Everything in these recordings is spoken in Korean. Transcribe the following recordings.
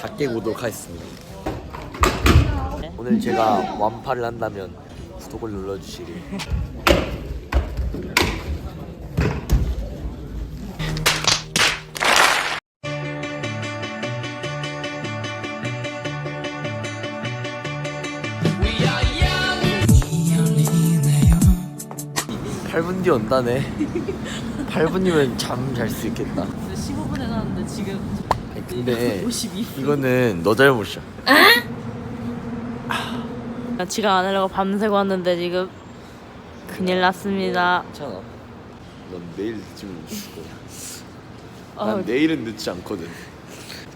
다 깨고 오도록 하겠습니다. 오늘 제가 완파를 한다면 구독을 눌러주시길. 팔분 뒤에 온다네. 8분이면 잠 잘 수 있겠다. 15분에 나왔는데 지금 근데 52. 이거는 너 잘못이야. 지각 안 하려고 밤새고 왔는데 지금 큰일 났습니다. 괜찮아. 넌 내일 늦으면 죽어. 어, 난 내일은 늦지 않거든.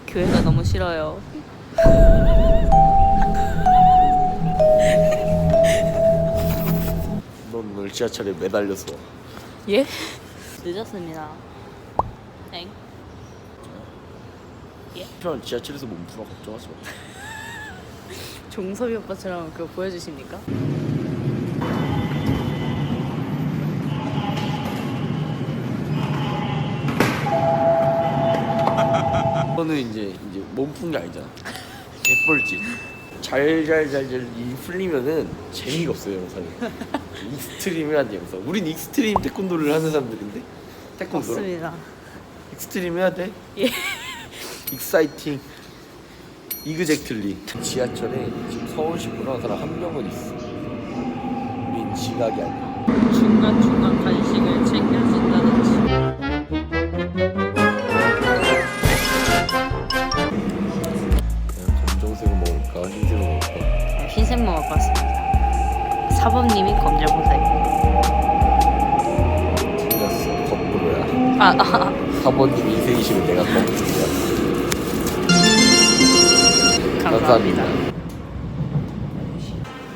교회가 너무 싫어요. 넌 오늘 지하철에 매달려서 와. 예? 늦었습니다. 필요한 지하철에서 몸 풀어 걱정하지 마. 종섭이 오빠처럼 그거 보여주십니까? 너는 이제 이제 몸 푼 게 아니잖아. 개뻘짓. 잘잘잘잘 이 풀리면은 재미가 없어요 영상이. 익스트림 해야 돼 영상. 우린 익스트림 태권도를 하는 사람들인데 태권도. 맞습니다. 익스트림 해야 돼. 예. 익사이팅. 이그젝틀리. 지하철에 지금 서울시 사람 한 명은 있어. 우린 지각이 아니야. 중간중간 간식을 챙겨준다든지. 그냥 검정색을 먹을까 흰색을 먹을까. 흰색 먹을 것 같습니다. 사범님이 검정색. 틀렸어. 거꾸로야. 아, 아, 사모님 인생이시면 내가 검정색이야. 감사합니다.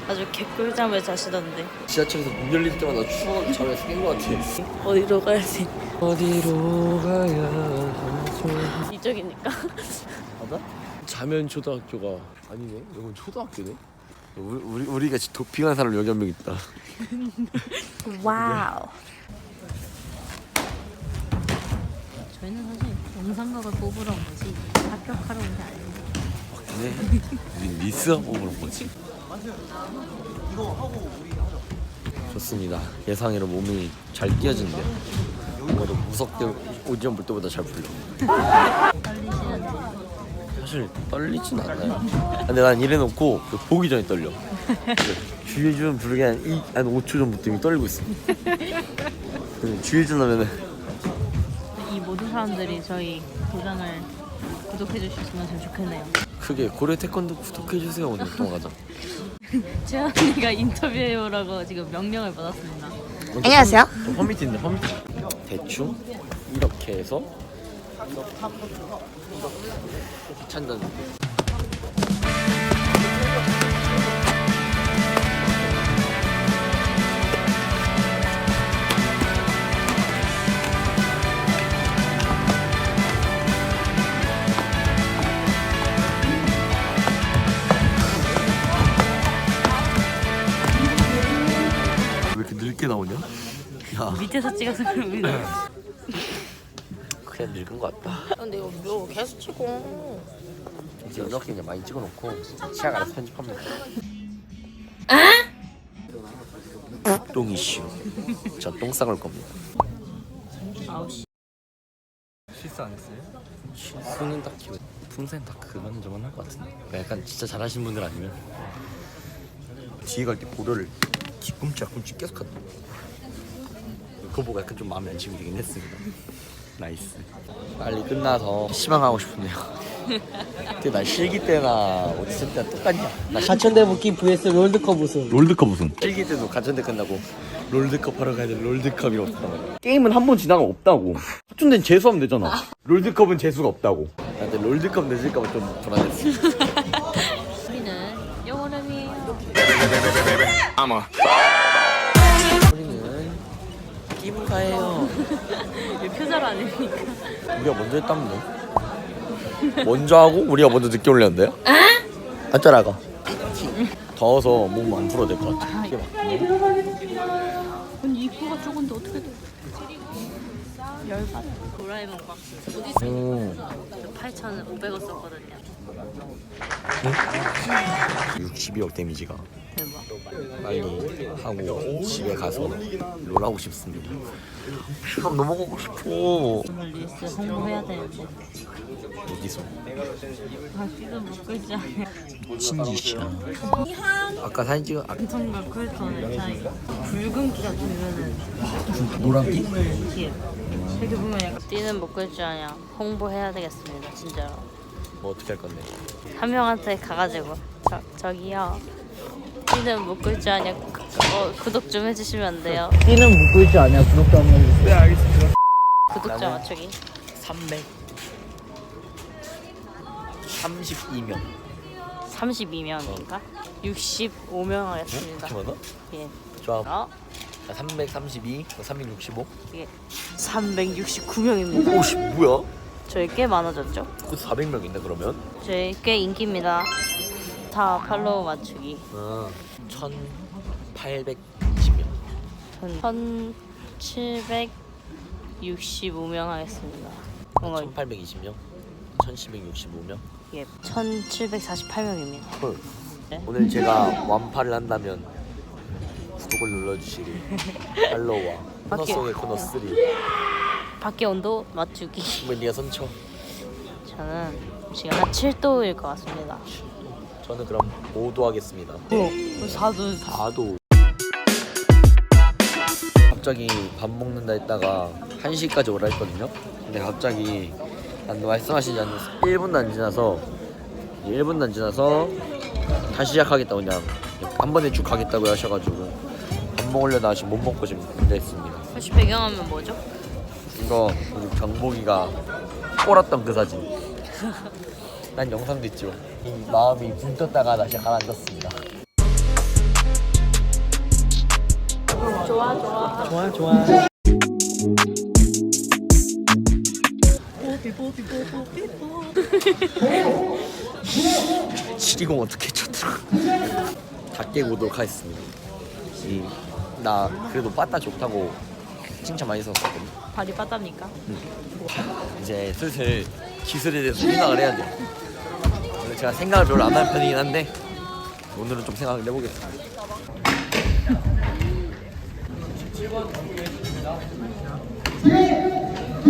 아주 개꿀잠을 자시던데. 지하철에서 문 열릴 때마다 추억 잠에서 깬것 같아. 어디로 가야지? 어디로 가야 하죠? 이쪽이니까. 맞아? 자면 초등학교가 아니네. 이건 초등학교네. 우리, 우리 우리가 지금 도핑한 사람 여기 한 명 있다. 와우. 저희는 사실 영상각을 뽑으러 온 거지 합격하러 온 게. 네. 우리 리스 뽑으러 뭐지? 좋습니다. 예상외로 몸이 잘 뛰어진대요. 그래도 무섭게 오디션 볼 때보다 잘 풀려. 사실 떨리진 않아요. 근데 난 이래놓고 그 보기 전에 떨려. 주의 좀 부르게 한, 이, 한 5초 전부터 이미 떨리고 있어. 근데 좀 하면은 이 모든 사람들이 저희 도장을 구독해 주셨으면 참 좋겠네요. 크게 고려 태권도 구독해주세요 오늘 동화가자. 재현 언니가 인터뷰해요라고 지금 명령을 받았습니다. 안녕하세요. 홈미팅인데 홈미팅. 대충 이렇게 해서 찬전. 왜 밑에서 찍어서 그럽니다. 그냥 늙은 것 같다. 근데 이거 묘 계속 치고. 이제 이렇게 그냥 많이 찍어놓고 시작 알아서 편집합니다. 똥 이슈. 저 똥 싸갈 겁니다. 아우 씨. 실수 안 했어요? 실수는 딱히 풍선 다 그만 저만 할 것 같은데. 약간 진짜 잘하시는 분들 아니면 뒤에 갈 때 고려를 뒤꿈치 앞꿈치 계속 하다. 그거 보고 약간 좀 마음이 안심이 되긴 했습니다. 나이스. 빨리 끝나서 시방하고 싶네요. 근데 나 실기 때나 어디서 때나 똑같냐? 나 가천대 복귀 vs 롤드컵 우승. 롤드컵 우승. 실기 때도 가천대 끝나고 롤드컵 하러 가야 돼. 롤드컵이 없다. 게임은 한 번 지나가면 없다고. 하춘대는 재수하면 되잖아. 롤드컵은 재수가 없다고. 근데 롤드컵 늦을까봐 좀 불안했어. 우리는 영원함이에요. 우리는 기부가예요. 이 표절 아닙니까? 우리가 먼저 했다면 먼저 하고 우리가 먼저 늦게 올렸는데요? 어쩌라고? 더워서 몸 안 풀어도 될것 같아. 이게 막 아니 입구가 좁은데 어떻게 돼? 열받아. 도라에몽 박스. 어디 있어? 오, 8,500원 썼거든요. 62억 데미지가 대박. 빨리 하고 집에 가서 롤하고 싶습니다. 시간 넘어가고 싶어. 오늘 리스 홍보해야 되는데. 어디서? 아, 시도 못 끌지 않아요. 친지 씨야. 아까 사진 찍어. 아, 엄청과 쿨톤의 차이. 붉은 기가 들면은 노란기? 뒤에. 이렇게 보면 약간 띠는 못끌줄 아냐. 홍보해야 되겠습니다, 진짜로. 뭐 어떻게 할 건데? 한 명한테 가가지고 저, 저기요. 띠는 못끌줄 아냐. 구, 어, 구독 좀 해주시면 안 돼요. 띠는 묶을 줄 아냐 구독도 한번 해주세요 구독자 맞추기. 300. 32명. 32명인가? 65명 하겠습니다. 많아? 예. 좋아. 어? 자, 332, 365. 이게 369명입니다. 오씨 뭐야? 저희 꽤 많아졌죠? 곧 400명인데 그러면? 저희 꽤 인기입니다. 다 팔로우 맞추기. 아, 1,820명. 전 1765명 하겠습니다. 뭔가 1,820명. 1,765명. 예, 1748명입니다. 헐. 네? 오늘 제가 완파를 한다면 구독을 눌러주시기. 팔로우와 코너 밖에- 속의 코너 3. 밖에 온도 맞추기. 그러면 네가 선쳐. 저는 지금 한 7도일 것 같습니다. 저는 그럼 5도 하겠습니다. 어, 4도 4도. 갑자기 밥 먹는다 했다가 1시까지 오라 했거든요. 근데 갑자기 난 말씀하시지 않는 1분도 안 지나서 1분도 안 지나서 다시 시작하겠다고 그냥 한 번에 쭉 가겠다고 하셔가지고 밥 먹으려다 지금 못 먹고 지금 군대 있습니다. 혹시 배경화면 뭐죠? 이거 우리 경복이가 꼬랐던 그 사진. 난 영상도 있죠. 이 마음이 붕 떴다가 다시 가라앉았습니다. 좋아 좋아. 좋아 좋아 지리공 어떻게 쳤더라? 다 깨고 오도록 하겠습니다. 이, 나 그래도 빠따 좋다고 칭찬 많이 썼거든. 발이 빠답니까? 이제 슬슬 기술에 대해서 생각을 해야 돼. 제가 생각을 별로 안 하는 편이긴 한데 오늘은 좀 생각을 해보겠습니다.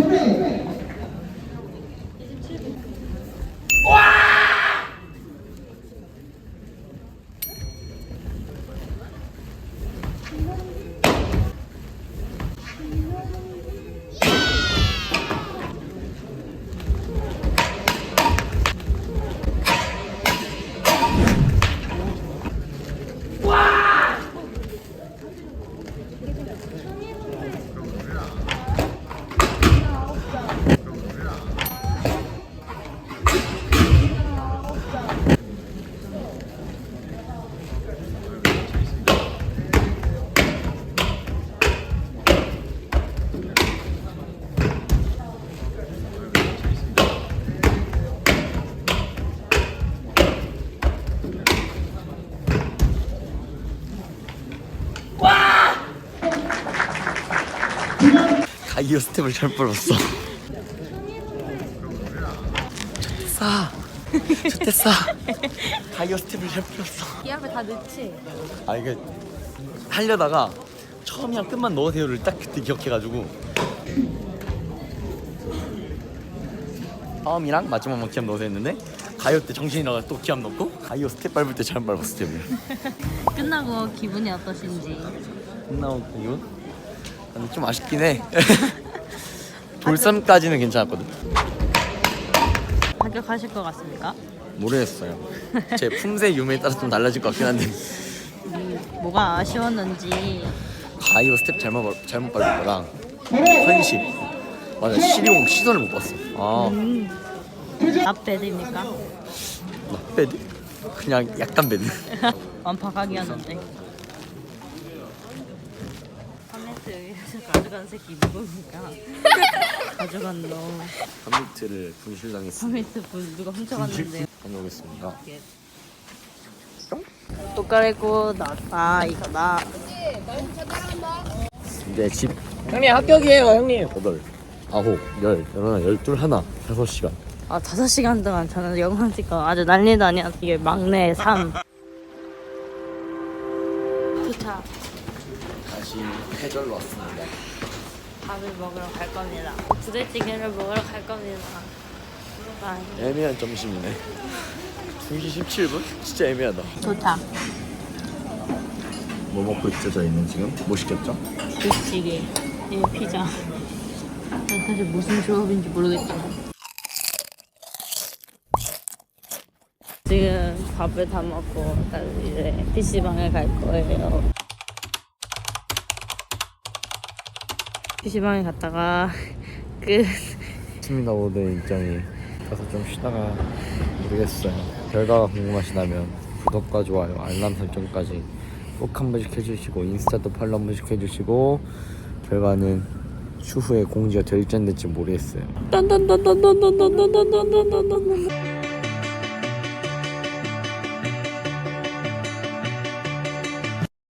가 이오 스텝을 잘 뻗었어. 싸. 좋대 싸. 가이오 스텝을 잘 뻗었어. 이 앞에 다 넣지. 아 이게 하려다가 처음이랑 끝만 넣으세요를 딱 그때 기억해가지고 처음이랑 마지막만 기합 넣어서 했는데 가요 때 정신이 나가 또 기합 넣고 가요 스텝 밟을 때 잘못 밟았어 스텝을 끝나고 기분이 어떠신지. 끝나고 이건 근데 좀 아쉽긴 해 돌sam까지는 괜찮았거든. 합격하실 것 같습니까? 모르겠어요. 제 품새 유무에 따라 좀 달라질 것 같긴 한데. 뭐가 아쉬웠는지. 가이오 스텝 잘못, 밟- 잘못 밟은 거랑 헌십 맞아 시리공 시선을 못 봤어. 아. 앞배드입니까? 나 배드? 그냥 약간 배드. 완파각이었는데. 파메트 의해서 가져간 새끼 누굽니까? 가져간 놈. 컴퓨터를 분실당했어 파메트 분 누가 훔쳐갔는데요. 다녀오겠습니다 예. 또 깔고 나아 이거다. 이제 네, 집 형님 합격이에요 형님 여덟 아홉 열 열하나 열둘 하나 다섯 시간 아, 5시간 동안 저는 영상 찍고 아주 난리도 아니야. 이게 막내 삶. 도착. 다시 해절로 왔습니다. 밥을 먹으러 갈 겁니다. 부대찌개를 먹으러 갈 겁니다. 아, 애매한 점심이네. 2시 17분? 진짜 애매하다. 도착. 뭐 먹고 있죠 저희는 지금? 뭐 시켰죠? 부대찌개. 이 피자. 난 사실 무슨 조합인지 모르겠지만. 지금 밥을 다 먹고 이제 PC방에 갈 거예요. PC방에 갔다가 끝. 스미나 모드 일정이 가서 좀 쉬다가 모르겠어요. 결과가 궁금하시다면 구독과 좋아요, 알람 설정까지 꼭 한 번씩 해주시고 인스타도 팔로우 한 번씩 해주시고 결과는 추후에 공지가 될지 안 될지 모르겠어요. 딴딴딴딴딴딴딴딴딴딴딴